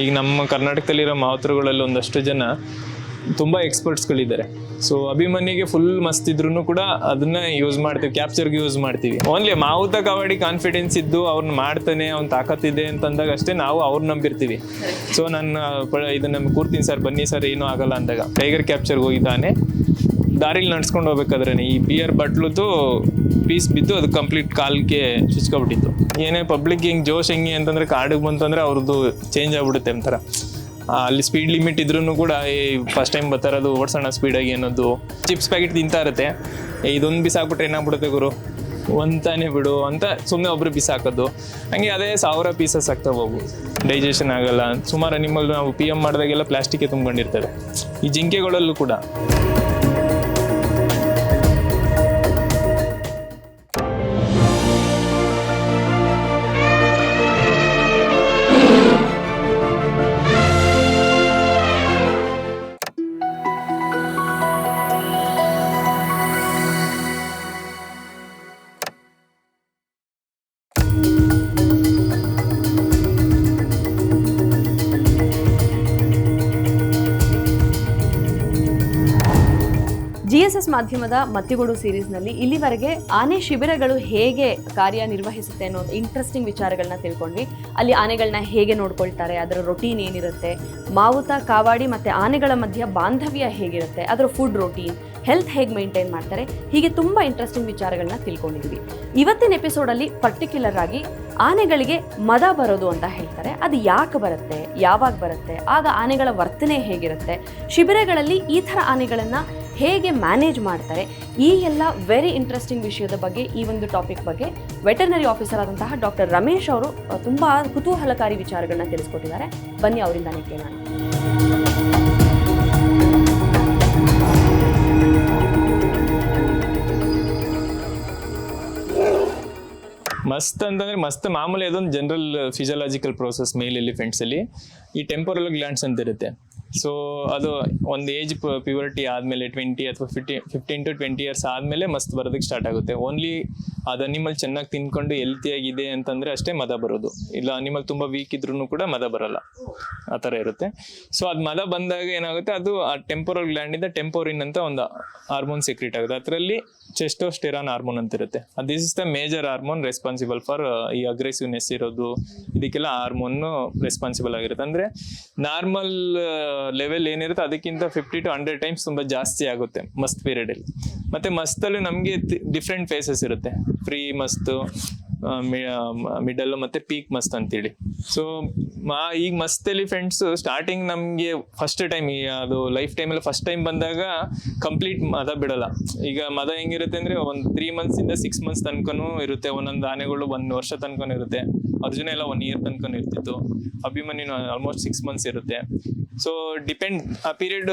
ಈಗ ನಮ್ಮ ಕರ್ನಾಟಕದಲ್ಲಿರೋ ಮಾವುತರುಗಳಲ್ಲಿ ಒಂದಷ್ಟು ಜನ ತುಂಬ ಎಕ್ಸ್ಪರ್ಟ್ಸ್ಗಳಿದ್ದಾರೆ ಸೊ ಅಭಿಮನ್ಯಿಗೆ ಫುಲ್ ಮಸ್ತ್ ಇದ್ರು ಕೂಡ ಅದನ್ನ ಯೂಸ್ ಮಾಡ್ತೀವಿ ಕ್ಯಾಪ್ಚರ್ಗೆ ಯೂಸ್ ಮಾಡ್ತೀವಿ. ಓನ್ಲಿ ಮಾವುತ ಕಬಡ್ಡಿ ಕಾನ್ಫಿಡೆನ್ಸ್ ಇದ್ದು ಅವ್ರನ್ನ ಮಾಡ್ತಾನೆ, ಅವ್ನ ತಾಕತ್ತಿದೆ ಅಂತಂದಾಗ ಅಷ್ಟೇ ನಾವು ಅವ್ರು ನಂಬಿರ್ತೀವಿ. ಸೊ ನನ್ನ ಇದನ್ನ ಕೂರ್ತೀನಿ ಸರ್ ಬನ್ನಿ ಸರ್ ಏನೂ ಆಗಲ್ಲ ಅಂದಾಗ. ಟೈಗರ್ ಕ್ಯಾಪ್ಚರ್ಗೆ ಹೋಗಿದ್ದಾನೆ. ದಾರಿಲಿ ನಡ್ಸ್ಕೊಂಡು ಹೋಗ್ಬೇಕಾದ್ರೆ ಈ ಬಿಯರ್ ಬಟ್ಲುದು ಪೀಸ್ ಬಿದ್ದು ಅದು ಕಂಪ್ಲೀಟ್ ಕಾಲ್ಗೆ ಚುಚ್ಕೊಬಿಟ್ಟಿತ್ತು. ಏನೇ ಪಬ್ಲಿಕ್ ಹಿಂಗೆ ಜೋಶ್ ಹೆಂಗೆ ಅಂತಂದ್ರೆ ಕಾಡಿಗೆ ಬಂತಂದ್ರೆ ಅವ್ರದ್ದು ಚೇಂಜ್ ಆಗ್ಬಿಡುತ್ತೆ ಒಂಥರ. ಅಲ್ಲಿ ಸ್ಪೀಡ್ ಲಿಮಿಟ್ ಇದ್ರೂ ಕೂಡ ಈ ಫಸ್ಟ್ ಟೈಮ್ ಬರ್ತಾರದು ಓಡ್ಸೋಣ ಸ್ಪೀಡಾಗಿ ಅನ್ನೋದು. ಚಿಪ್ಸ್ ಪ್ಯಾಕೆಟ್ ತಿಂತಾ ಇರುತ್ತೆ. ಇದೊಂದು ಬಿಸಾಕ್ಬಿಟ್ರೆ ಏನಾಗ್ಬಿಡುತ್ತೆ ಗುರು? ಒಂತಾನೆ ಬಿಡು ಅಂತ ಸುಮ್ಮನೆ ಒಬ್ರು ಬಿಸಾಕೋದು ಹಂಗೆ ಅದೇ ಸಾವಿರ ಪೀಸಸ್ ಆಗ್ತಾ ಹೋಗು. ಡೈಜೆಷನ್ ಆಗಲ್ಲ. ಸುಮಾರು ನಿಮ್ಮಲ್ಲಿ ನಾವು ಪಿ ಎಂ ಮಾಡಿದಾಗೆಲ್ಲ ಪ್ಲಾಸ್ಟಿಕ್ಕೆ ತುಂಬ್ಕೊಂಡಿರ್ತವೆ. ಈ ಜಿಂಕೆಗಳಲ್ಲೂ ಕೂಡ. ಎಸ್ ಮಾಧ್ಯಮದ ಮತ್ತಿಗೋಡು ಸೀರೀಸ್ನಲ್ಲಿ ಇಲ್ಲಿವರೆಗೆ ಆನೆ ಶಿಬಿರಗಳು ಹೇಗೆ ಕಾರ್ಯನಿರ್ವಹಿಸುತ್ತೆ ಅನ್ನೋ ಇಂಟ್ರೆಸ್ಟಿಂಗ್ ವಿಚಾರಗಳನ್ನ ತಿಳ್ಕೊಂಡ್ವಿ. ಅಲ್ಲಿ ಆನೆಗಳನ್ನ ಹೇಗೆ ನೋಡ್ಕೊಳ್ತಾರೆ, ಅದರ ರೊಟೀನ್ ಏನಿರುತ್ತೆ, ಮಾವುತ, ಕಾವಾಡಿ ಮತ್ತು ಆನೆಗಳ ಮಧ್ಯ ಬಾಂಧವ್ಯ ಹೇಗಿರುತ್ತೆ, ಅದರ ಫುಡ್ ರೊಟೀನ್ ಹೆಲ್ತ್ ಹೇಗೆ ಮೇಂಟೈನ್ ಮಾಡ್ತಾರೆ, ಹೀಗೆ ತುಂಬ ಇಂಟ್ರೆಸ್ಟಿಂಗ್ ವಿಚಾರಗಳನ್ನ ತಿಳ್ಕೊಂಡಿದ್ವಿ. ಇವತ್ತಿನ ಎಪಿಸೋಡಲ್ಲಿ ಪರ್ಟಿಕ್ಯುಲರ್ ಆಗಿ ಆನೆಗಳಿಗೆ ಮದ ಬರೋದು ಅಂತ ಹೇಳ್ತಾರೆ. ಅದು ಯಾಕೆ ಬರುತ್ತೆ, ಯಾವಾಗ ಬರುತ್ತೆ, ಆಗ ಆನೆಗಳ ವರ್ತನೆ ಹೇಗಿರುತ್ತೆ, ಶಿಬಿರಗಳಲ್ಲಿ ಈ ಥರ ಆನೆಗಳನ್ನು ಹೇಗೆ ಮ್ಯಾನೇಜ್ ಮಾಡ್ತಾರೆ, ಈ ಎಲ್ಲ ವೆರಿ ಇಂಟ್ರೆಸ್ಟಿಂಗ್ ವಿಷಯದ ಬಗ್ಗೆ ಈ ಒಂದು ಟಾಪಿಕ್ ಬಗ್ಗೆ ವೆಟರ್ನರಿ ಆಫೀಸರ್ ಆದಂತಹ ಡಾಕ್ಟರ್ ರಮೇಶ್ ಅವರು ತುಂಬ ಕುತೂಹಲಕಾರಿ ವಿಚಾರಗಳನ್ನ ತಿಳಿಸ್ಕೊಟ್ಟಿದ್ದಾರೆ. ಬನ್ನಿ ಅವರಿಂದಾನೇ ಕೇಳೋಣ. ಮಸ್ತ್ ಅಂತಂದ್ರೆ ಮಸ್ತ್ ಮಾಮೂಲಿ ಅದೊಂದು general physiological process male elephants ಅಲ್ಲಿ. ಈ ಟೆಂಪೊರಲ್ ಗ್ಲಾಂಡ್ಸ್ ಅಂತ ಇರುತ್ತೆ ಸೊ ಅದು ಒಂದು ಏಜ್ ಪ್ಯೂರಿಟಿ ಆದಮೇಲೆ ಟ್ವೆಂಟಿ ಅಥವಾ fifty fifteen to twenty years ಆದಮೇಲೆ ಮಸ್ತ್ ಬರೋದಕ್ಕೆ ಸ್ಟಾರ್ಟ್ ಆಗುತ್ತೆ. ಓನ್ಲಿ ಅದು ಅನಿಮಲ್ ಚೆನ್ನಾಗಿ ತಿನ್ಕೊಂಡು ಹೆಲ್ತಿಯಾಗಿದೆ ಅಂತಂದರೆ ಅಷ್ಟೇ ಮದ ಬರೋದು. ಇಲ್ಲ ಅನಿಮಲ್ ತುಂಬ ವೀಕ್ ಇದ್ರೂ ಕೂಡ ಮದ ಬರಲ್ಲ. ಆ ಥರ ಇರುತ್ತೆ. ಸೊ ಅದು ಮದ ಬಂದಾಗ ಏನಾಗುತ್ತೆ, ಅದು ಆ ಟೆಂಪೋರಲ್ ಗ್ಲ್ಯಾಂಡಿಂದ ಟೆಂಪೋರಿನ್ ಅಂತ ಒಂದು ಹಾರ್ಮೋನ್ ಸೆಕ್ರೀಟ್ ಆಗುತ್ತೆ. ಅದರಲ್ಲಿ ಚೆಸ್ಟೋಸ್ಟೆರಾನ್ ಹಾರ್ಮೋನ್ ಅಂತ ಇರುತ್ತೆ this is the major hormone responsible for ಈ ಅಗ್ರೆಸಿವ್ನೆಸ್ ಇರೋದು. ಇದಕ್ಕೆಲ್ಲ ಹಾರ್ಮೋನ್ ರೆಸ್ಪಾನ್ಸಿಬಲ್ ಆಗಿರುತ್ತೆ. ಅಂದ್ರೆ ನಾರ್ಮಲ್ ಲೆವೆಲ್ ಏನಿರುತ್ತೆ ಅದಕ್ಕಿಂತ ಫಿಫ್ಟಿ ಟು ಹಂಡ್ರೆಡ್ ಟೈಮ್ಸ್ ತುಂಬಾ ಜಾಸ್ತಿ ಆಗುತ್ತೆ ಮಸ್ತ್ ಪೀರಿಯಡ್ ಅಲ್ಲಿ. ಮತ್ತೆ ಮಸ್ತಲ್ಲಿ ನಮಗೆ ಡಿಫ್ರೆಂಟ್ ಫೇಸಸ್ ಇರುತ್ತೆ. ಫ್ರೀ ಮಸ್ತು ಮಿಡಲ್ ಮತ್ತೆ ಪೀಕ್ ಮಸ್ತ್ ಅಂತೇಳಿ. ಸೊ ಮಾ ಈಗ ಮಸ್ತಲ್ಲಿ ಎಲಿಫೆಂಟ್ಸ್ ಸ್ಟಾರ್ಟಿಂಗ್ ನಮಗೆ ಫಸ್ಟ್ ಟೈಮ್ ಅದು ಲೈಫ್ ಟೈಮಲ್ಲಿ ಫಸ್ಟ್ ಟೈಮ್ ಬಂದಾಗ ಕಂಪ್ಲೀಟ್ ಮದ ಬಿಡಲ್ಲ. ಈಗ ಮದ ಹೆಂಗಿರುತ್ತೆ ಅಂದ್ರೆ ಒಂದು ತ್ರೀ ಮಂತ್ಸ್ ಇಂದ ಸಿಕ್ಸ್ ಮಂತ್ಸ್ ತನಕನೂ ಇರುತ್ತೆ. ಒಂದೊಂದು ಆನೆಗಳು ಒಂದು ವರ್ಷ ತನಕನೂ ಇರುತ್ತೆ. ಅರ್ಜುನ ಎಲ್ಲ ಒನ್ ಇಯರ್ ತನಕನೂ ಇರ್ತಿತ್ತು. ಅಭಿಮನ್ಯು ಆಲ್ಮೋಸ್ಟ್ ಸಿಕ್ಸ್ ಮಂತ್ಸ್ ಇರುತ್ತೆ. ಸೊ ಡಿಪೆಂಡ್ ಆ period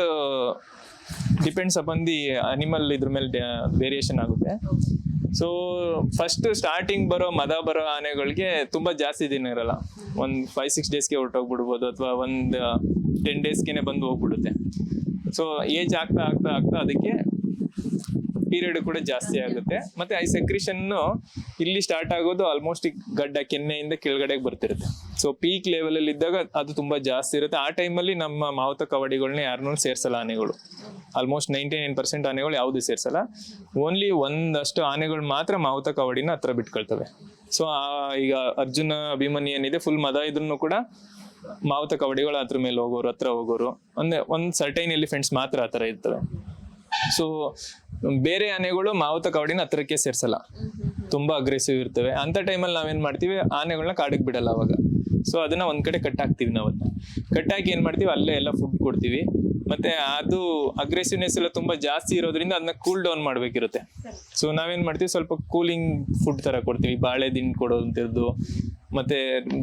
depends upon the animal ಇದ್ರ ಮೇಲೆ ವೇರಿಯೇಷನ್ ಆಗುತ್ತೆ. ಸೊ ಫಸ್ಟ್ ಸ್ಟಾರ್ಟಿಂಗ್ ಬರೋ, ಮದ ಬರೋ ಆನೆಗಳಿಗೆ ತುಂಬಾ ಜಾಸ್ತಿ ದಿನ ಇರಲ್ಲ. ಒಂದು ಫೈವ್ ಸಿಕ್ಸ್ ಡೇಸ್ಗೆ ಹೊರಟೋಗ್ಬಿಡ್ಬೋದು ಅಥವಾ ಒಂದು ಟೆನ್ ಡೇಸ್ಗೆ ಬಂದು ಹೋಗ್ಬಿಡುತ್ತೆ. ಸೊ ಏಜ್ ಆಗ್ತಾ ಆಗ್ತಾ ಆಗ್ತಾ ಅದಕ್ಕೆ ಪೀರಿಯಡ್ ಕೂಡ ಜಾಸ್ತಿ ಆಗುತ್ತೆ. ಮತ್ತೆ ಐ ಸೆಕ್ರಿಷನ್ ಇಲ್ಲಿ ಸ್ಟಾರ್ಟ್ ಆಗೋದು ಆಲ್ಮೋಸ್ಟ್ ಗಡ್ಡ ಕೆನ್ನೆಯಿಂದ ಕೆಳಗಡೆಗೆ ಬರ್ತಿರುತ್ತೆ. ಸೊ ಪೀಕ್ ಲೆವೆಲ್ ಅಲ್ಲಿ ಇದ್ದಾಗ ಅದು ತುಂಬಾ ಜಾಸ್ತಿ ಇರುತ್ತೆ. ಆ ಟೈಮಲ್ಲಿ ನಮ್ಮ ಮಾವುತ ಕವಡಿಗಳನ್ನ ಯಾರನ್ನೂ ಸೇರ್ಸಲ್ಲ ಆನೆಗಳು. ಆಲ್ಮೋಸ್ಟ್ ನೈಂಟಿ ನೈನ್ ಪರ್ಸೆಂಟ್ ಆನೆಗಳು ಯಾವುದು ಸೇರ್ಸಲ್ಲ. ಓನ್ಲಿ ಒಂದಷ್ಟು ಆನೆಗಳು ಮಾತ್ರ ಮಾವುತ ಕವಡಿನ ಹತ್ರ ಬಿಟ್ಕೊಳ್ತವೆ. ಸೊ ಈಗ ಅರ್ಜುನ ಅಭಿಮನ್ಯು ಏನಿದೆ ಫುಲ್ ಮದ ಇದ್ರೂ ಕೂಡ ಮಾವುತ ಕವಡಿಗಳು ಅದ್ರ ಮೇಲೆ ಹೋಗೋರು, ಹತ್ರ ಹೋಗೋರು. ಅಂದ್ರೆ ಒಂದ್ ಸರ್ಟೈನ್ ಎಲಿಫೆಂಟ್ಸ್ ಮಾತ್ರ ಆ ಥರ ಇರ್ತವೆ. ಸೊ ಬೇರೆ ಆನೆಗಳು ಮಾವುತ ಕಾವಡಿನ ಹತ್ರಕ್ಕೆ ಸೇರ್ಸಲ್ಲ. ತುಂಬಾ ಅಗ್ರೆಸಿವ್ ಇರ್ತವೆ. ಅಂತ ಟೈಮಲ್ಲಿ ನಾವೇನ್ ಮಾಡ್ತೀವಿ? ಆನೆಗಳನ್ನ ಕಾಡಿಗೆ ಬಿಡಲ್ಲ ಅವಾಗ. ಸೊ ಅದನ್ನ ಒಂದ್ ಕಡೆ ಕಟ್ ಹಾಕ್ತಿವಿ ನಾವು ಕಟ್ ಹಾಕಿ ಏನ್ ಮಾಡ್ತೀವಿ? ಅಲ್ಲೇ ಎಲ್ಲ ಫುಡ್ ಕೊಡ್ತೀವಿ. ಮತ್ತೆ ಅದು ಅಗ್ರೆಸಿವ್ನೆಸ್ ಎಲ್ಲ ತುಂಬಾ ಜಾಸ್ತಿ ಇರೋದ್ರಿಂದ ಅದನ್ನ ಕೂಲ್ ಡೌನ್ ಮಾಡ್ಬೇಕಿರುತ್ತೆ. ಸೊ ನಾವೇನ್ ಮಾಡ್ತೀವಿ? ಸ್ವಲ್ಪ ಕೂಲಿಂಗ್ ಫುಡ್ ತರ ಕೊಡ್ತೀವಿ. ಬಾಳೆ ದಿನ ಕೊಡೋಂಥದ್ದು ಮತ್ತೆ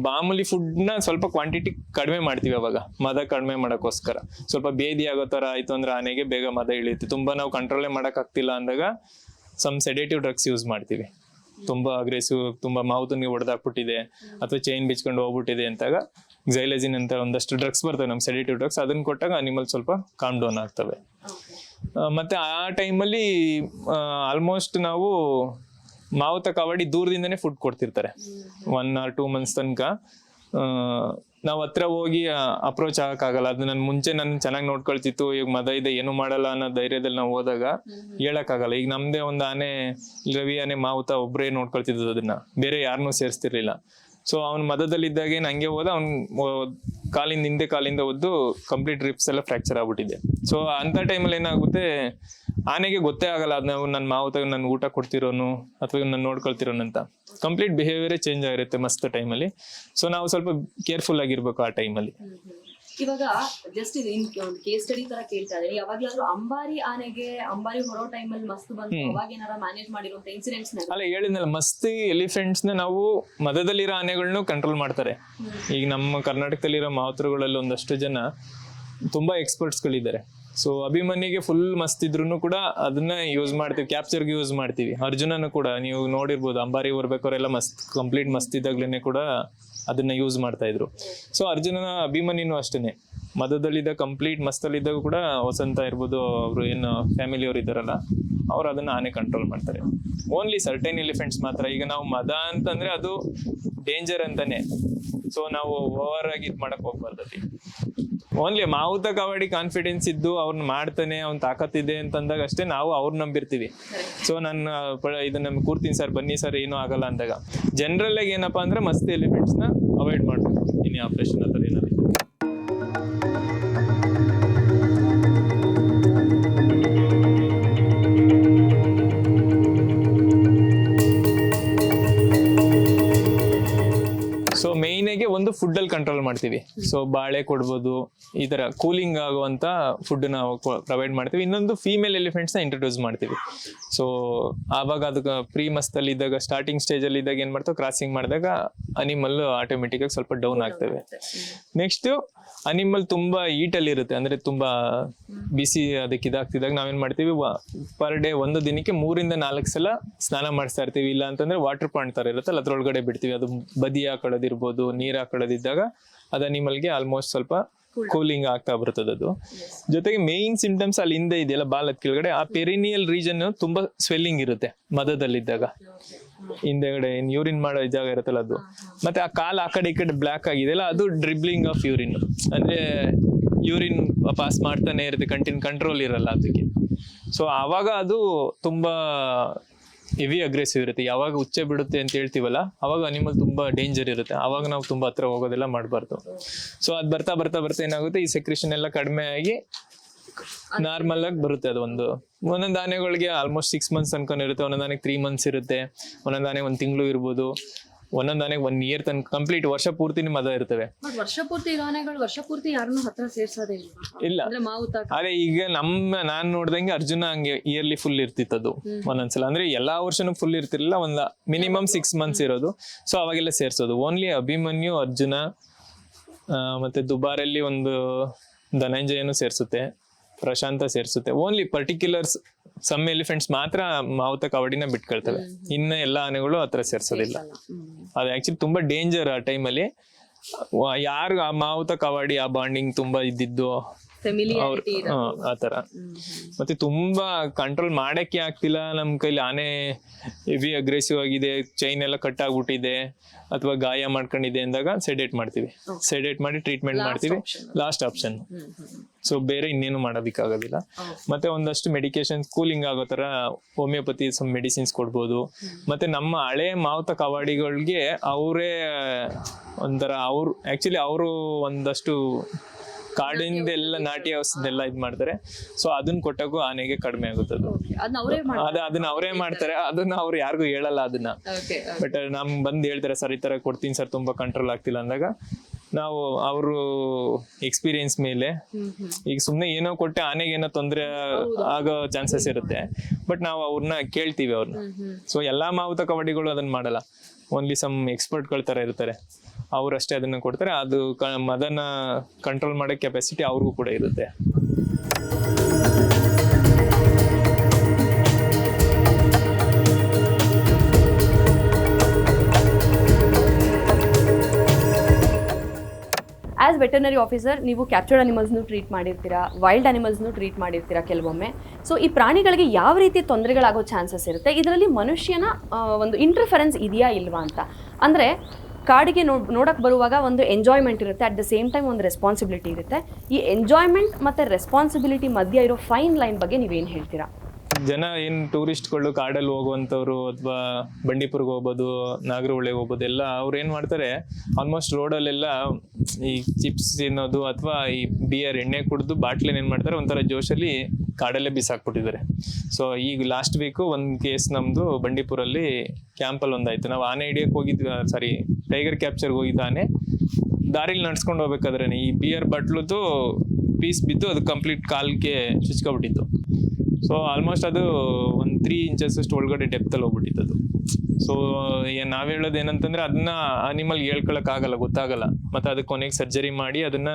ಮಾಮೂಲಿ ಫುಡ್ನ ಸ್ವಲ್ಪ ಕ್ವಾಂಟಿಟಿ ಕಡಿಮೆ ಮಾಡ್ತೀವಿ ಅವಾಗ. ಮದ ಕಡಿಮೆ ಮಾಡೋಕ್ಕೋಸ್ಕರ. ಸ್ವಲ್ಪ ಬೇದಿ ಆಗೋ ಥರ ಆಯಿತು ಅಂದ್ರೆ ಆನೆಗೆ ಬೇಗ ಮದ ಇಳಿಯುತ್ತೆ. ತುಂಬಾ ನಾವು ಕಂಟ್ರೋಲೇ ಮಾಡೋಕ್ಕಾಗ್ತಿಲ್ಲ ಅಂದಾಗ ಸಮ್ ಸೆಡೇಟಿವ್ ಡ್ರಗ್ಸ್ ಯೂಸ್ ಮಾಡ್ತೀವಿ. ತುಂಬಾ ಅಗ್ರೆಸಿವ್ ತುಂಬಾ ಮೌತ್ ನೀವು ಹೊಡೆದಾಕ್ಬಿಟ್ಟಿದೆ ಅಥವಾ ಚೈನ್ ಬಿಚ್ಕೊಂಡು ಹೋಗ್ಬಿಟ್ಟಿದೆ ಅಂತಾಗ ಜೈಲಜಿನ್ ಅಂತ ಒಂದಷ್ಟು ಡ್ರಗ್ಸ್ ಬರ್ತವೆ ನಮ್ಮ ಸೆಡೇಟಿವ್ ಡ್ರಗ್ಸ್ ಅದನ್ನ ಕೊಟ್ಟಾಗ ಅನಿಮಲ್ ಸ್ವಲ್ಪ ಕಾಮ್ ಡೌನ್ ಆಗ್ತವೆ. ಮತ್ತೆ ಆ ಟೈಮಲ್ಲಿ ಆಲ್ಮೋಸ್ಟ್ ನಾವು ಮಾವುತ ಕಬಡ್ಡಿ ದೂರದಿಂದನೇ ಫುಡ್ ಕೊಡ್ತಿರ್ತಾರೆ. ಒನ್ ಆರ್ ಟೂ ಮಂತ್ಸ್ ತನಕ. ನಾವು ಹತ್ರ ಹೋಗಿ ಅಪ್ರೋಚ್ ಆಗಕ್ಕಾಗಲ್ಲ. ಅದು ನನ್ ಮುಂಚೆ ನನ್ ಚೆನ್ನಾಗಿ ನೋಡ್ಕೊಳ್ತಿತ್ತು. ಈಗ ಮದ ಇದೆ, ಏನು ಮಾಡಲ್ಲ ಅನ್ನೋ ಧೈರ್ಯದಲ್ಲಿ ನಾವು ಹೋದಾಗ ಹೇಳಕ್ಕಾಗಲ್ಲ. ಈಗ ನಮ್ದೇ ಒಂದು ಆನೆ, ರವಿ ಆನೆ, ಮಾವುತ ಒಬ್ಬರೇ ನೋಡ್ಕೊಳ್ತಿದ್ದು ಅದನ್ನ. ಬೇರೆ ಯಾರನ್ನೂ ಸೇರಿಸ್ತಿರ್ಲಿಲ್ಲ. ಸೊ ಅವ್ನ ಮದದಲ್ಲಿದ್ದಾಗೆ ನಂಗೆ ಹೋದ, ಅವ್ನ ಕಾಲಿಂದ ಹಿಂದೆ ಕಾಲಿಂದ ಒದ್ದು ಕಂಪ್ಲೀಟ್ ರಿಪ್ಸ್ ಎಲ್ಲ ಫ್ರಾಕ್ಚರ್ ಆಗ್ಬಿಟ್ಟಿದೆ. ಸೊ ಅಂತ ಟೈಮಲ್ಲಿ ಏನಾಗುತ್ತೆ, ಆನೆಗೆ ಗೊತ್ತೇ ಆಗಲ್ಲ ಅದು ನಾವು ನನ್ನ ಮಾವುತ ನನ್ನ ಊಟ ಕೊಡ್ತಿರೋನು ಅಥವಾ ನಾನು ನೋಡ್ಕೊಳ್ತಿರೋನು ಅಂತ. ಕಂಪ್ಲೀಟ್ ಬಿಹೇವಿಯರೇ ಚೇಂಜ್ ಆಗಿರುತ್ತೆ ಮಸ್ತ್ ಟೈಮಲ್ಲಿ ಸೊ ನಾವು ಸ್ವಲ್ಪ ಕೇರ್ಫುಲ್ ಆಗಿರ್ಬೇಕು ಆ ಟೈಮಲ್ಲಿ ಇವಾಗ ಜಸ್ಟ್ ಇದು ಇನ್ ಒಂದು ಕೇಸ್ ಸ್ಟಡಿ ತರ ಕೇಳ್ತಾ ಇದ್ದೀನಿ. ಯಾವಾಗ್ಲಾದ್ರೂ ಅಂಬಾರಿ ಆನೆಗೆ ಅಂಬಾರಿ ಹೊರೋ ಟೈಮ್ ಅಲ್ಲಿ ಮಸ್ತ್ ಬಂದು ಅವಾಗ ಏನಾರ ಮ್ಯಾನೇಜ್ ಮಾಡಿರುವಂತ ಇನ್ಸಿಡೆಂಟ್ಸ್ ಅಲ್ಲ ಹೇಳಿದ್ನಲ್ಲ ಮಸ್ತಿ ಎಲಿಫೆಂಟ್ಸ್ನ ನಾವು ಮದದಲ್ಲಿರೋ ಆನೆಗಳನ್ನೂ ಕಂಟ್ರೋಲ್ ಮಾಡ್ತಾರೆ. ಈಗ ನಮ್ಮ ಕರ್ನಾಟಕದಲ್ಲಿರೋ ಮಾತೃಗಳಲ್ಲಿ ಒಂದಷ್ಟು ಜನ ತುಂಬಾ ಎಕ್ಸ್ಪರ್ಟ್ಸ್ ಗಳಿದ್ದಾರೆ. ಸೊ ಅಭಿಮನ್ಯಿಗೆ ಫುಲ್ ಮಸ್ತ್ ಇದ್ರು ಕೂಡ ಅದನ್ನ ಯೂಸ್ ಮಾಡ್ತೀವಿ ಕ್ಯಾಪ್ಚರ್ಗೆ ಯೂಸ್ ಮಾಡ್ತೀವಿ. ಅರ್ಜುನನು ಕೂಡ ನೀವು ನೋಡಿರ್ಬೋದು ಅಂಬಾರಿ ಬರ್ಬೇಕಾರೆಲ್ಲ ಮಸ್ತ್ ಕಂಪ್ಲೀಟ್ ಮಸ್ತ್ ಇದ್ದಾಗ್ಲೇನೆ ಕೂಡ ಅದನ್ನ ಯೂಸ್ ಮಾಡ್ತಾ ಇದ್ರು. ಸೊ ಅರ್ಜುನನ ಅಭಿಮನ್ಯನು ಅಷ್ಟೇನೆ. ಮದದಲ್ಲಿದ್ದ ಕಂಪ್ಲೀಟ್ ಮಸ್ತಲ್ಲಿದ್ದಾಗ ಕೂಡ ವಸಂತ ಇರ್ಬೋದು, ಅವರು ಏನು ಫ್ಯಾಮಿಲಿ ಅವ್ರು ಇದ್ದಾರಲ್ಲ, ಅವ್ರು ಅದನ್ನ ಆನೆ ಕಂಟ್ರೋಲ್ ಮಾಡ್ತಾರೆ. ಓನ್ಲಿ ಸರ್ಟೈನ್ ಎಲಿಫೆಂಟ್ಸ್ ಮಾತ್ರ. ಈಗ ನಾವು ಮದ ಅಂತಂದ್ರೆ ಅದು ಡೇಂಜರ್ ಅಂತಾನೆ. ಸೊ ನಾವು ಓವರ್ ಆಗಿ ಇದ್ ಮಾಡಕ್ ಹೋಗ್ಬಾರ್ದು ಅಲ್ಲಿ. ಓನ್ಲಿ ಮಾವುತ ಕಬಡ್ಡಿ ಕಾನ್ಫಿಡೆನ್ಸ್ ಇದ್ದು ಅವ್ರನ್ನ ಮಾಡ್ತಾನೆ ಅವ್ನ್ ತಾಕತ್ತಿದೆ ಅಂತಂದಾಗ ಅಷ್ಟೇ ನಾವು ಅವ್ರ ನಂಬಿರ್ತೀವಿ. ಸೊ ನನ್ನ ಇದು ನಮ್ಗೆ ಕೂರ್ತೀನಿ ಸರ್ ಬನ್ನಿ ಸರ್ ಏನು ಆಗಲ್ಲ ಅಂದಾಗ. ಜನರಲ್ ಆಗಿ ಏನಪ್ಪಾ ಅಂದ್ರೆ ಮಸ್ತ್ ಎಲಿಮೆಂಟ್ಸ್ನ ಅವಾಯ್ಡ್ ಮಾಡ್ಬೇಕು. ಇನಿ ಆಪರೇಷನ್ ಕಂಟ್ರೋಲ್ ಮಾಡ್ತೀವಿ. ಸೊ ಬಾಳೆ ಕೊಡ್ಬೋದು, ಈ ತರ ಕೂಲಿಂಗ್ ಆಗುವಂತ ಫುಡ್ ನಾವು ಪ್ರೊವೈಡ್ ಮಾಡ್ತೀವಿ. ಇನ್ನೊಂದು ಫೀಮೇಲ್ ಎಲಿಫೆಂಟ್ಸ್ನ ಇಂಟ್ರೊಡ್ಯೂಸ್ ಮಾಡ್ತೀವಿ. ಸೊ ಆವಾಗ ಅದಕ್ಕೆ ಪ್ರೀ ಮಸ್ತಲ್ಲಿ ಇದ್ದಾಗ ಸ್ಟಾರ್ಟಿಂಗ್ ಸ್ಟೇಜ್ ಅಲ್ಲಿ ಇದ್ದಾಗ ಏನ್ ಮಾಡ್ತಾವೆ? ಕ್ರಾಸಿಂಗ್ ಮಾಡಿದಾಗ ಅನಿಮಲ್ ಆಟೋಮೆಟಿಕ್ ಆಗಿ ಸ್ವಲ್ಪ ಡೌನ್ ಆಗ್ತವೆ. ನೆಕ್ಸ್ಟ್ ಅನಿಮಲ್ ತುಂಬಾ ಈಟಲ್ಲಿ ಅಲ್ಲಿ ಇರುತ್ತೆ. ಅಂದ್ರೆ ತುಂಬಾ ಬಿಸಿ ಅದಕ್ಕೆ ಇದಾಗ್ತಿದಾಗ ನಾವೇನ್ ಮಾಡ್ತೀವಿ? ಪರ್ ಡೇ ಒಂದು ದಿನಕ್ಕೆ ಮೂರಿಂದ ನಾಲ್ಕು ಸಲ ಸ್ನಾನ ಮಾಡಿಸ್ತಾ ಇರ್ತೀವಿ. ಇಲ್ಲ ಅಂತಂದ್ರೆ ವಾಟರ್ ಪಾಯಿಂಟ್ ತರ ಇರುತ್ತಲ್ಲ, ಅದ್ರೊಳಗಡೆ ಬಿಡ್ತೀವಿ. ಅದು ಬದಿ ಹಾಕೊಳ್ಳೋದಿರ್ಬೋದು ನೀರ್ ಹಾಕೊಳ್ಳೋದಿದ್ದಾಗ ಅದು ಅನಿಮಲ್ಗೆ ಆಲ್ಮೋಸ್ಟ್ ಸ್ವಲ್ಪ ಕೂಲಿಂಗ್ ಆಗ್ತಾ ಬರ್ತದೆ ಅದು. ಜೊತೆಗೆ ಮೇನ್ ಸಿಂಟಮ್ಸ್ ಅಲ್ಲಿ ಹಿಂದೆ ಇದೆಯಲ್ಲ ಬಾಲದ ಕೆಳಗಡೆ ಆ ಪೆರಿನಿಯಲ್ ರೀಜನ್ ತುಂಬಾ ಸ್ವೆಲ್ಲಿಂಗ್ ಇರುತ್ತೆ ಮದದಲ್ಲಿದ್ದಾಗ. ಹಿಂದೆಗಡೆ ಯೂರಿನ್ ಮಾಡೋ ಜಾಗ ಇರುತ್ತಲ್ಲ ಅದು. ಮತ್ತೆ ಆ ಕಾಲ್ ಆ ಕಡೆ ಈ ಕಡೆ ಬ್ಲಾಕ್ ಆಗಿದೆಯಲ್ಲ ಅದು ಡ್ರಿಬ್ಲಿಂಗ್ ಆಫ್ ಯೂರಿನ್ ಅಂದ್ರೆ ಯೂರಿನ್ ಪಾಸ್ ಮಾಡ್ತಾನೆ ಇರುತ್ತೆ ಕಂಟಿನ್ ಕಂಟ್ರೋಲ್ ಇರಲ್ಲ ಅದಕ್ಕೆ. ಸೊ ಆವಾಗ ಅದು ತುಂಬಾ ಹೆವಿ ಅಗ್ರೆಸಿವ್ ಇರುತ್ತೆ. ಯಾವಾಗ ಉಚ್ಚೆ ಬಿಡುತ್ತೆ ಅಂತ ಹೇಳ್ತೀವಲ್ಲ, ಅವಾಗ ಅನಿಮಲ್ ತುಂಬಾ ಡೇಂಜರ್ ಇರುತ್ತೆ. ಅವಾಗ ನಾವು ತುಂಬಾ ಹತ್ರ ಹೋಗೋದೆಲ್ಲ ಮಾಡಬಾರ್ದು. ಸೊ ಅದ್ ಬರ್ತಾ ಬರ್ತಾ ಬರ್ತಾ ಏನಾಗುತ್ತೆ, ಈ ಸೆಕ್ರೇಷನ್ ಎಲ್ಲ ಕಡಿಮೆ ಆಗಿ ನಾರ್ಮಲ್ ಆಗಿ ಬರುತ್ತೆ ಅದೊಂದು ಒಂದು. ಒಂದೊಂದು ಆನೆಗಳಿಗೆ ಆಲ್ಮೋಸ್ಟ್ ಸಿಕ್ಸ್ ಮಂತ್ಸ್ ಅನ್ಕೊಂಡಿರುತ್ತೆ ಒಂದೊಂದು ಆನೆಗೆ ತ್ರೀ ಮಂತ್ಸ್ ಇರುತ್ತೆ, ಒಂದೊಂದು ಆನೆ ಒಂದು ತಿಂಗಳು ಇರ್ಬೋದು. ಒಂದೊಂದು ಆನೆಗೆ ಒನ್ ಇಯರ್ ತನಕ ಕಂಪ್ಲೀಟ್ ವರ್ಷ ಪೂರ್ತಿನ ಮದ ಇರ್ತವೆ. ಬಟ್ ವರ್ಷ ಪೂರ್ತಿ ಇರೋನೆಗಳು ವರ್ಷ ಪೂರ್ತಿ ಯಾರನ್ನೂ ಹತ್ರ ಸೇರ್ಸೋದೇ ಇಲ್ವಾ ಇಲ್ಲ. ಅಂದ್ರೆ ಮಾವುತ ಅದೇ ಈಗ ನಮ್ಮ ನಾನ್ ನೋಡ್ದಂಗೆ ಅರ್ಜುನ ಹಂಗೆ ಇಯರ್ಲಿ ಫುಲ್ ಇರ್ತಿತ್ತು ಅದು ಒಂದೊಂದ್ಸಲ. ಅಂದ್ರೆ ಎಲ್ಲಾ ವರ್ಷನೂ ಫುಲ್ ಇರ್ತಿರ್ಲಿಲ್ಲ ಒಂದ್ ಮಿನಿಮಮ್ ಸಿಕ್ಸ್ ಮಂತ್ಸ್ ಇರೋದು. ಸೊ ಅವಾಗೆಲ್ಲ ಸೇರ್ಸೋದು. ಓನ್ಲಿ ಅಭಿಮನ್ಯು ಅರ್ಜುನ ಆ, ಮತ್ತೆ ದುಬಾರಲ್ಲಿ ಒಂದು ಧನಂಜಯನು ಸೇರ್ಸುತ್ತೆ. ಪ್ರಶಾಂತ ಸೇರ್ಸುತ್ತೆ. ಓನ್ಲಿ ಪರ್ಟಿಕ್ಯುಲರ್ಸ್ ಸಮ್ ಎಲಿಫೆಂಟ್ಸ್ ಮಾತ್ರ ಮಾವುತ ಕಬಡ್ಡಿನ ಬಿಟ್ಕೊಳ್ತವೆ. ಇನ್ನ ಎಲ್ಲಾ ಆನೆಗಳು ಹತ್ರ ಸೇರ್ಸೋದಿಲ್ಲ. ಅದು ಆಕ್ಚುಲಿ ತುಂಬಾ ಡೇಂಜರ್ ಆ ಟೈಮಲ್ಲಿ ಯಾರು ಆ ಮಾವುತ ಕಬಡ್ಡಿ ಆ ಬಾಂಡಿಂಗ್ ತುಂಬಾ ಇದ್ದಿದ್ದು ಆ ತರ ಮತ್ತೆ ತುಂಬಾ ಕಂಟ್ರೋಲ್ ಮಾಡಕ್ಕೆ ಆಗ್ತಿಲ್ಲ. ನಮ್ ಕೈಲಿ ಆನೆ ಹೆವಿ ಅಗ್ರೆಸಿವ್ ಆಗಿದೆ ಚೈನ್ ಎಲ್ಲ ಕಟ್ ಆಗ್ಬಿಟ್ಟಿದೆ ಅಥವಾ ಗಾಯ ಮಾಡ್ಕೊಂಡಿದೆ ಅಂದಾಗ ಸೆಡೇಟ್ ಮಾಡ್ತೀವಿ. ಸೆಡೇಟ್ ಮಾಡಿ ಟ್ರೀಟ್ಮೆಂಟ್ ಮಾಡ್ತೀವಿ. ಲಾಸ್ಟ್ ಆಪ್ಷನ್ ಸೊ ಬೇರೆ ಇನ್ನೇನು ಮಾಡೋದಕ್ಕಾಗೋದಿಲ್ಲ. ಮತ್ತೆ ಒಂದಷ್ಟು ಮೆಡಿಕೇಶನ್ ಕೂಲಿಂಗ್ ಆಗೋ ತರ ಹೋಮಿಯೋಪತಿ ಸಮ್ ಮೆಡಿಸಿನ್ಸ್ ಕೊಡ್ಬೋದು. ಮತ್ತೆ ನಮ್ಮ ಹಳೆ ಮಾವುತ ಕವಾಡಿಗಳಿಗೆ ಅವರೇ ಒಂಥರ ಅವ್ರು ಆಕ್ಚುಲಿ ಅವರು ಒಂದಷ್ಟು ಕಾಡಿಂದ ಎಲ್ಲ ನಾಟಿ ಔಷಧೆಲ್ಲ ಇದ್ ಮಾಡ್ತಾರೆ. ಸೊ ಅದನ್ನ ಕೊಟ್ಟಾಗೂ ಆನೆಗೆ ಕಡಿಮೆ ಆಗುತ್ತೆ ಅದು. ಅದನ್ನ ಅವರೇ ಮಾಡಿ ಅದ ಅದನ್ನ ಅವರೇ ಮಾಡ್ತಾರೆ. ಅದನ್ನ ಅವ್ರು ಯಾರಿಗೂ ಹೇಳಲ್ಲ ಅದನ್ನ. ಬಟ್ ನಮ್ ಬಂದ್ ಹೇಳ್ತಾರೆ ಸರ್ ಈ ತರ ಕೊಡ್ತೀನಿ ಸರ್ ತುಂಬಾ ಕಂಟ್ರೋಲ್ ಆಗ್ತಿಲ್ಲ ಅಂದಾಗ ನಾವು ಅವರು ಎಕ್ಸ್ಪೀರಿಯನ್ಸ್ ಮೇಲೆ ಈಗ ಸುಮ್ನೆ ಏನೋ ಕೊಟ್ಟೆ ಆನೆಗೆ ಏನೋ ತೊಂದರೆ ಆಗೋ ಚಾನ್ಸಸ್ ಇರುತ್ತೆ. ಬಟ್ ನಾವು ಅವ್ರನ್ನ ಕೇಳ್ತೀವಿ ಅವ್ರನ್ನ ಸೊ ಎಲ್ಲಾ ಮಾವುತ ಕಬಡ್ಡಿಗಳು ಅದನ್ನ ಮಾಡಲ್ಲ. ಓನ್ಲಿ ಸಮ್ ಎಕ್ಸ್ಪರ್ಟ್ಗಳ ತರ ಇರ್ತಾರೆ. ಅವ್ರಷ್ಟೇ ಅದನ್ನ ಕೊಡ್ತಾರೆ. ಅದು ಮದನ ಕಂಟ್ರೋಲ್ ಮಾಡೋ ಕೆಪಾಸಿಟಿ ಅವ್ರಿಗೂ ಕೂಡ ಇರುತ್ತೆ. ಆಸ್ ವೆಟರ್ನರಿ ಆಫೀಸರ್ ನೀವು ಕ್ಯಾಪ್ಚರ್ಡ್ ಅನಿಮಲ್ಸ್ನು ಟ್ರೀಟ್ ಮಾಡಿರ್ತೀರಾ? ವೈಲ್ಡ್ ಅನಿಮಲ್ಸ್ನು ಟ್ರೀಟ್ ಮಾಡಿರ್ತೀರಾ ಕೆಲವೊಮ್ಮೆ? ಸೊ ಈ ಪ್ರಾಣಿಗಳಿಗೆ ಯಾವ ರೀತಿ ತೊಂದರೆಗಳಾಗೋ ಚಾನ್ಸಸ್ ಇರುತ್ತೆ? ಇದರಲ್ಲಿ ಮನುಷ್ಯನ ಒಂದು ಇಂಟರ್ಫರೆನ್ಸ್ ಇದೆಯಾ ಇಲ್ವಾ ಅಂತ. ಅಂದರೆ ಕಾಡಿಗೆ ನೋಡ್ ನೋಡಕ್ಕೆ ಬರುವಾಗ ಒಂದು ಎಂಜಾಯ್ಮೆಂಟ್ ಇರುತ್ತೆ. ಅಟ್ ದ ಸೇಮ್ ಟೈಮ್ ಒಂದು ರೆಸ್ಪಾನ್ಸಿಬಿಲಿಟಿ ಇರುತ್ತೆ. ಈ ಎಂಜಾಯ್ಮೆಂಟ್ ಮತ್ತೆ ರೆಸ್ಪಾನ್ಸಿಬಿಲಿಟಿ ಮಧ್ಯೆ ಇರೋ ಫೈನ್ ಲೈನ್ ಬಗ್ಗೆ ನೀವೇನು ಹೇಳ್ತೀರಾ? ಜನ ಏನು ಟೂರಿಸ್ಟ್ಗಳು ಕಾಡಲ್ಲಿ ಹೋಗುವಂಥವ್ರು ಅಥವಾ ಬಂಡೀಪುರ್ಗೆ ಹೋಗ್ಬೋದು ನಾಗರಹೊಳೆಗೆ ಹೋಗ್ಬೋದು, ಎಲ್ಲ ಅವ್ರು ಏನು ಮಾಡ್ತಾರೆ ಆಲ್ಮೋಸ್ಟ್ ರೋಡಲ್ಲೆಲ್ಲ ಈ ಚಿಪ್ಸ್ ತಿನ್ನೋದು ಅಥವಾ ಈ ಬಿಯರ್ ಎಣ್ಣೆ ಕುಡಿದು ಬಾಟ್ಲಿನ ಏನು ಮಾಡ್ತಾರೆ, ಒಂಥರ ಜೋಶಲ್ಲಿ ಕಾಡಲ್ಲೇ ಬಿಸಾಕ್ಬಿಟ್ಟಿದ್ದಾರೆ. ಸೊ ಈಗ ಲಾಸ್ಟ್ ವೀಕು ಒಂದು ಕೇಸ್ ನಮ್ದು ಬಂಡೀಪುರಲ್ಲಿ ಕ್ಯಾಂಪಲ್ಲಿ ಒಂದಾಯಿತು ನಾವು ಆನೆ ಹಿಡಿಯಕ್ಕೆ ಹೋಗಿದ್ವಿ ಸಾರಿ ಟೈಗರ್ ಕ್ಯಾಪ್ಚರ್ಗೆ ಹೋಗಿದ್ದಾನೆ. ದಾರಿಲಿ ನಡ್ಸ್ಕೊಂಡು ಹೋಗ್ಬೇಕಾದ್ರೆ ಈ ಬಿಯರ್ ಬಟ್ಲದ್ದು ಪೀಸ್ ಬಿದ್ದು ಅದು ಕಂಪ್ಲೀಟ್ ಕಾಲ್ಗೆ ಚುಚ್ಕೊಬಿಟ್ಟಿತ್ತು ಸೊ ಆಲ್ಮೋಸ್ಟ್ ಅದು ತ್ರೀ ಇಂಚಸ್ ಅಷ್ಟು ಒಳಗಡೆ ಡೆಪ್ತಲ್ಲಿ ಹೋಗ್ಬಿಟ್ಟಿದ್ದು ಸೊ ನಾವು ಹೇಳೋದು ಏನಂತಂದ್ರೆ ಅದನ್ನ ಅನಿಮಲ್ ಹೇಳ್ಕೊಳಕ್ ಆಗಲ್ಲ ಗೊತ್ತಾಗಲ್ಲ. ಮತ್ತೆ ಅದಕ್ಕೆ ಕೊನೆಗೆ ಸರ್ಜರಿ ಮಾಡಿ ಅದನ್ನ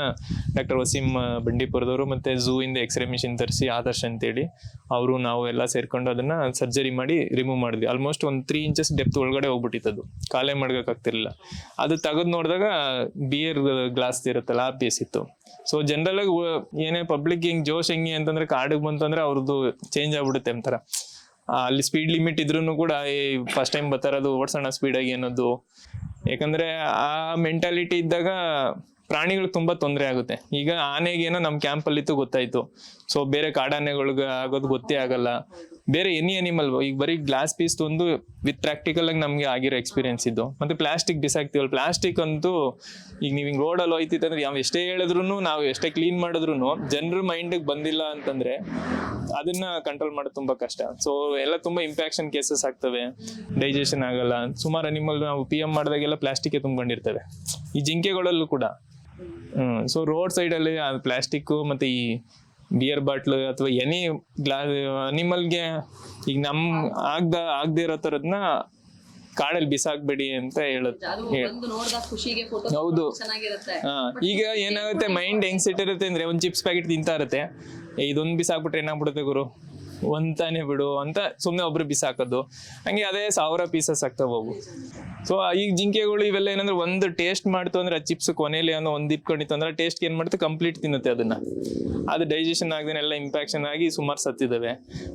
ಡಾಕ್ಟರ್ ವಸೀಂ ಬಂಡೀಪುರದವರು ಮತ್ತೆ ಝೂ ಇಂದ ಎಕ್ಸ್ರೇ ಮಿಷಿನ್ ತರಿಸಿ ಆದರ್ಶ್ ಅಂತೇಳಿ ಅವರು ನಾವು ಎಲ್ಲ ಸೇರ್ಕೊಂಡು ಅದನ್ನ ಸರ್ಜರಿ ಮಾಡಿ ರಿಮೂವ್ ಮಾಡಿದ್ವಿ. ಆಲ್ಮೋಸ್ಟ್ ಒಂದು ತ್ರೀ ಇಂಚಸ್ ಡೆಪ್ತ್ ಒಳಗಡೆ ಹೋಗ್ಬಿಟ್ಟಿತ್ತು ಕಾಲೇ ಮಾಡ್ಬೇಕಾಗ್ತಿರ್ಲಿಲ್ಲ ಅದು ತೆಗೆದು ನೋಡಿದಾಗ ಬಿಯರ್ ಗ್ಲಾಸ್ ಇರುತ್ತಲ್ಲ ಆ ಪೀಸ್ ಇತ್ತು. ಸೊ ಜನರಲ್ ಆಗಿ ಏನೇ ಪಬ್ಲಿಕ್ ಹಿಂಗ್ ಜೋಶ್ ಹೆಂಗೆ ಅಂತಂದ್ರೆ ಕಾಡಿಗೆ ಬಂತಂದ್ರೆ ಅವ್ರದ್ದು ಚೇಂಜ್ ಆಗ್ಬಿಡುತ್ತೆ ಆ, ಅಲ್ಲಿ ಸ್ಪೀಡ್ ಲಿಮಿಟ್ ಇದ್ರೂ ಕೂಡ ಫಸ್ಟ್ ಟೈಮ್ ಬರ್ತಾರದು ಓಡ್ಸೋಣ ಸ್ಪೀಡಾಗಿ ಅನ್ನೋದು. ಯಾಕಂದ್ರೆ ಆ ಮೆಂಟಾಲಿಟಿ ಇದ್ದಾಗ ಪ್ರಾಣಿಗಳು ತುಂಬಾ ತೊಂದರೆ ಆಗುತ್ತೆ. ಈಗ ಆನೆಗೇನೋ ನಮ್ಮ ಕ್ಯಾಂಪಲ್ಲಿತ್ತು ಗೊತ್ತಾಯ್ತು. ಸೊ ಬೇರೆ ಕಾಡಾನೆಗಳಿಗೆ ಆಗೋದು ಗೊತ್ತೇ ಆಗಲ್ಲ. ಬೇರೆ ಎನಿ ಅನಿಮಲ್ ಈಗ ಬರೀ ಗ್ಲಾಸ್ ಪೀಸ್ ಒಂದು ವಿತ್ ಪ್ರಾಕ್ಟಿಕಲ್ ಆಗಿ ನಮಗೆ ಆಗಿರೋ ಎಕ್ಸ್ಪೀರಿಯನ್ಸ್ ಇದ್ದು ಮತ್ತೆ ಪ್ಲಾಸ್ಟಿಕ್ ಬಿಸಾಕ್ತಿವಲ್ಲ ಪ್ಲಾಸ್ಟಿಕ್ ಅಂತೂ ಈಗ ನೀವು ಹಿಂಗೆ ರೋಡಲ್ಲಿ ಹೋಯ್ತಿತ್ತಂದ್ರೆ ಯಾವ ಎಷ್ಟೇ ಹೇಳಿದ್ರು ನಾವು ಎಷ್ಟೇ ಕ್ಲೀನ್ ಮಾಡಿದ್ರು ಜನರ ಮೈಂಡಿಗೆ ಬಂದಿಲ್ಲ ಅಂತಂದ್ರೆ ಅದನ್ನ ಕಂಟ್ರೋಲ್ ಮಾಡೋದು ತುಂಬಾ ಕಷ್ಟ. ಸೊ ಎಲ್ಲ ತುಂಬಾ ಇಂಪ್ಯಾಕ್ಷನ್ ಕೇಸಸ್ ಆಗ್ತವೆ. ಡೈಜೆಷನ್ ಆಗಲ್ಲ. ಸುಮಾರು ಅನಿಮಲ್ ನಾವು ಪಿ ಎಂ ಮಾಡಿದಾಗೆಲ್ಲ ಪ್ಲಾಸ್ಟಿಕ್ ತುಂಬಿಕೊಂಡಿರ್ತವೆ. ಈ ಜಿಂಕೆಗಳಲ್ಲೂ ಕೂಡ. ಹ್ಮ್. ಸೊ ರೋಡ್ ಸೈಡ್ ಅಲ್ಲಿ ಪ್ಲಾಸ್ಟಿಕ್ ಮತ್ತೆ ಈ ಬಿಯರ್ ಬಾಟ್ಲು ಅಥವಾ ಎನಿ ಗ್ಲಾ ಅನಿಮಲ್ಗೆ ಈಗ ನಮ್ ಆಗ್ದ ಆಗದೆ ಇರೋ ತರದ್ನ ಕಾಡಲ್ಲಿ ಬಿಸಾಕ್ಬೇಡಿ ಅಂತ ಹೇಳುತ್ತೆ ಹೌದು. ಈಗ ಏನಾಗುತ್ತೆ ಮೈಂಡ್ ಹೆಂಗ್ ಸೆಟ್ ಇರುತ್ತೆ ಅಂದ್ರೆ ಒಂದ್ ಚಿಪ್ಸ್ ಪ್ಯಾಕೆಟ್ ತಿಂತಾ ಇರುತ್ತೆ. ಇದೊಂದ್ ಬಿಸಾಕ್ಬಿಟ್ರೆ ಏನಾಗ್ಬಿಡುತ್ತೆ ಗುರು? ಒಂದ್ ತಾನೇ ಬಿಡು ಅಂತ ಸುಮ್ನೆ ಒಬ್ರು ಬಿಸಾಕೋದು. ಹಂಗೆ ಅದೇ ಸಾವಿರ ಪೀಸಸ್ ಆಗ್ತಾವ ಅವು ಸೊ ಈಗ ಜಿಂಕೆಗಳು ಇವೆಲ್ಲ ಏನಂದ್ರೆ ಒಂದು ಟೇಸ್ಟ್ ಮಾಡ್ತು ಅಂದ್ರೆ ಚಿಪ್ಸ್ ಕೊನೆಯಲ್ಲಿ ಅನ್ನೋ ಒಂದು ಇಟ್ಕೊಂಡಿತ್ತು ಅಂದ್ರೆ ಟೇಸ್ಟ್ ಏನ್ ಮಾಡುತ್ತೆ ಕಂಪ್ಲೀಟ್ ತಿನ್ನುತ್ತೆ ಅದನ್ನ. ಅದು ಡೈಜೆಷನ್ ಆಗದೆ ಎಲ್ಲ ಇಂಪ್ಯಾಕ್ಷನ್ ಆಗಿ ಸುಮಾರು ಸತ್ತಿದ್ದಾವೆ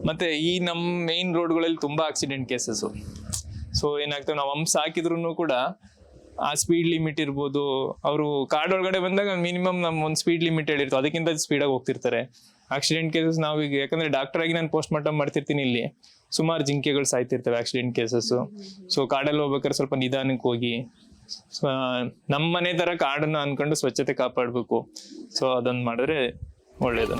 ಮತ್ತೆ ಈ ನಮ್ಮ ಮೇನ್ ರೋಡ್ಗಳಲ್ಲಿ ತುಂಬಾ ಆಕ್ಸಿಡೆಂಟ್ ಕೇಸಸ್ ಸೊ ಏನಾಗ್ತವೆ ನಾವು ಹಂಪ್ಸ್ ಹಾಕಿದ್ರು ಕೂಡ ಆ ಸ್ಪೀಡ್ ಲಿಮಿಟ್ ಇರ್ಬೋದು. ಅವರು ಕಾಡೊಳಗಡೆ ಬಂದಾಗ ಮಿನಿಮಮ್ ನಮ್ಮ ಒಂದು ಸ್ಪೀಡ್ ಲಿಮಿಟ್ ಹೇಳಿರ್ತಾರೆ. ಅದಕ್ಕಿಂತ ಸ್ಪೀಡಾಗಿ ಹೋಗ್ತಿರ್ತಾರೆ. ಆಕ್ಸಿಡೆಂಟ್ ಕೇಸಸ್ ನಾವು ಈಗ ಯಾಕಂದ್ರೆ ಡಾಕ್ಟರ್ ಆಗಿ ನಾನು ಪೋಸ್ಟ್ ಮಾರ್ಟಮ್ ಮಾಡ್ತಿರ್ತೀನಿ ಇಲ್ಲಿ. ಸುಮಾರು ಜಿಂಕೆಗಳು ಸಾಯ್ತಿರ್ತವೆ ಆಕ್ಸಿಡೆಂಟ್ ಕೇಸಸ್ ಸೊ ಕಾಡಲ್ಲಿ ಹೋಗ್ಬೇಕಾದ್ರೆ ಸ್ವಲ್ಪ ನಿಧಾನಕ್ಕೆ ಹೋಗಿ. ನಮ್ಮ ಮನೆ ತರ ಕಾಡನ್ನ ಅನ್ಕೊಂಡು ಸ್ವಚ್ಛತೆ ಕಾಪಾಡಬೇಕು. ಸೊ ಅದನ್ನ ಮಾಡಿದ್ರೆ ಒಳ್ಳೇದು